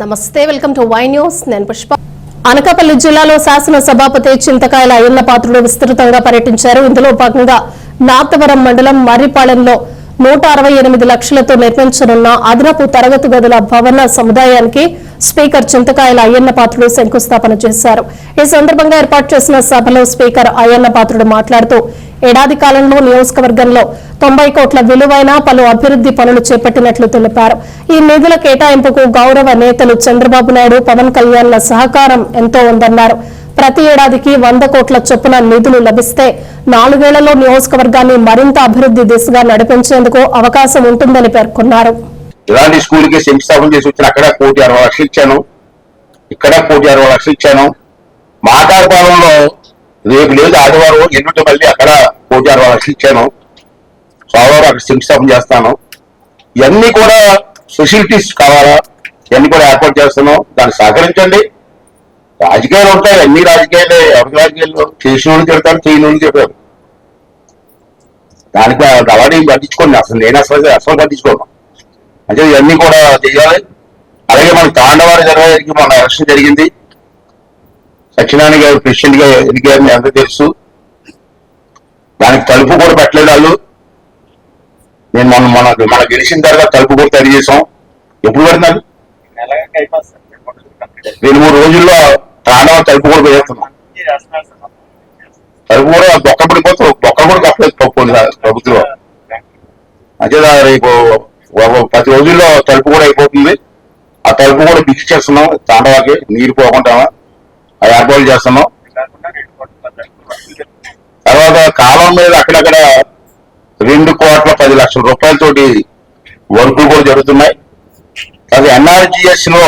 నమస్తే welcome to Y news. నేను పుష్ప. అనకాపల్లి జిల్లాలో శాసన సభాపతి చింతకాయల అయ్యన్న పాత్రుడు విస్తృతంగా పర్యటించారు. ఇందులో భాగంగా నాతవరం మండలం మర్రిపాలెంలో నూట అరవై ఎనిమిది లక్షలతో నిర్మించనున్న అదనపు తరగతి గదుల భవన సముదాయానికి స్పీకర్ చింతకాయల అయ్యన్న పాత్రుడు శంకుస్థాపన చేశారు. ఈ సందర్భంగా ఏర్పాటు చేసిన సభలో స్పీకర్ అయ్యన్న పాత్రుడు మాట్లాడుతూ ఏడాది కాలంలో నియోజకవర్గంలో తొంభై కోట్ల విలువైన పలు అభివృద్ది పనులు చేపట్టినట్లు తెలిపారు. ఈ నిధుల కేటాయింపుకు గౌరవ నేతలు చంద్రబాబు నాయుడు పవన్ కళ్యాణ్ల సహకారం ఎంతో ఉందన్నారు. ప్రతి ఏడాదికి వంద కోట్ల చొప్పున నిధులు లభిస్తే నాలుగేళ్ళలో నియోజకవర్గాన్ని మరింత అభివృద్ధి దిశగా నడిపించేందుకు అవకాశం ఉంటుందని పేర్కొన్నారు. ఇలాంటి స్కూల్కి శంకుస్థాపన చేసి వచ్చిన అక్కడ కోటి అరవై లక్షలు ఇచ్చాను. ఇక్కడ కోటి అరవై లక్షలు ఇచ్చాను. మాటాడపాలెంలో రేపు లేదు ఆదివారం ఎన్నుంటే మళ్ళీ అక్కడ కోటి అరవై లక్షలు ఇచ్చాను. సోమవారం అక్కడ శంకుస్థాపన చేస్తాను. ఇవన్నీ కూడా ఫెసిలిటీస్ కావాలా? ఇవన్నీ కూడా ఏర్పాటు చేస్తున్నాం. దాన్ని సహకరించండి. రాజకీయాలు ఉంటాయి అన్ని రాజకీయాలే. ఎవరి రాజకీయాలు చేసిన వాళ్ళు తిడతారు చేయని వాళ్ళు తిడతారు దానికి అలాంటి పట్టించుకోండి. అసలు నేను అసలు అసలు పట్టించుకోను. అంటే ఇవన్నీ కూడా చేయాలి అలాగే మన తాండవారి జరగడానికి మన ఎలక్షన్ జరిగింది. సత్యనారాయణ గారు ప్రెసిడెంట్గా ఎన్నికయ్యారు మీ అందరూ తెలుసు. దానికి తలుపు కూడా పెట్టలేదు వాళ్ళు. నేను మొన్న మన మన గెలిచిన తర్వాత తలుపు కూడా తయారు చేసాం ఎప్పుడు పెడతారు రెండు మూడు రోజుల్లో తాండవ తలుపు కూడా పోయేస్తున్నాం తలుపు కూడా బొక్క పడిపోతే బొక్క కూడా కప్పలేదు ప్రభుత్వం. అంతేదా రేపు ఒక పది రోజుల్లో తలుపు కూడా అయిపోతుంది. ఆ తలుపు కూడా బిక్స్ చేస్తున్నాం. తాండవాకి నీరు పోకుండా అది ఏర్పాటు చేస్తున్నాం. తర్వాత కాలం మీద అక్కడక్కడ రెండు కోట్ల పది లక్షల రూపాయలతోటి వర్కులు కూడా జరుగుతున్నాయి. అది ఎన్ఆర్జిఎస్లో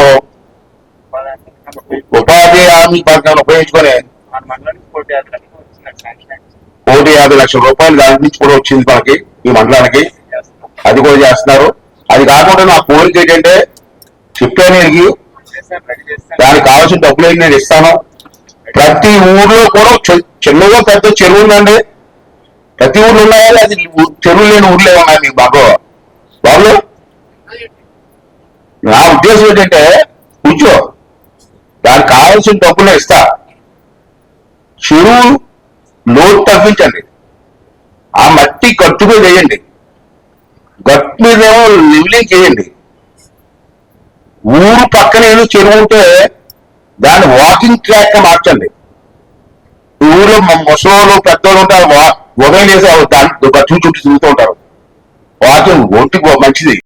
ఉపాధి హామీ పథకాన్ని ఉపయోగించుకొని కోటి యాభై లక్షల రూపాయలు దాని నుంచి కూడా వచ్చింది మనకి ఈ మండలానికి. అది కూడా చేస్తున్నారు. అది కాకుండా నా కోరిక ఏంటంటే చెప్పాను దీనికి దానికి కావాల్సిన డబ్బులు నేను ఇస్తాను. ప్రతి ఊర్లో కూడా చి- చిన్నగా పెద్ద చెరువు ఉందండి. ప్రతి ఊర్లో ఉన్నాయా అది చెరువు లేని ఊర్లే ఉన్నాయి మీకు బాబు. బాబు నా ఉద్దేశం ఏంటంటే కూర్చో. దానికి కావాల్సిన డబ్బులు ఇస్తా. చెరువు లోటు తగ్గించండి ఆ మట్టి గట్టు మీద వేయండి. గట్టు మీద లివ్లింగ్ చేయండి. ఊరు పక్కన ఏదో చెరువు ఉంటే దాన్ని వాకింగ్ ట్రాక్ మార్చండి. ఈ ముసలోళ్ళు పెద్దోళ్ళు ఉంటారు ఉదయం చేసి దాని గట్టు చుట్టూ తిరుగుతూ ఉంటారు. వాకింగ్ ఒంటికి మంచిది.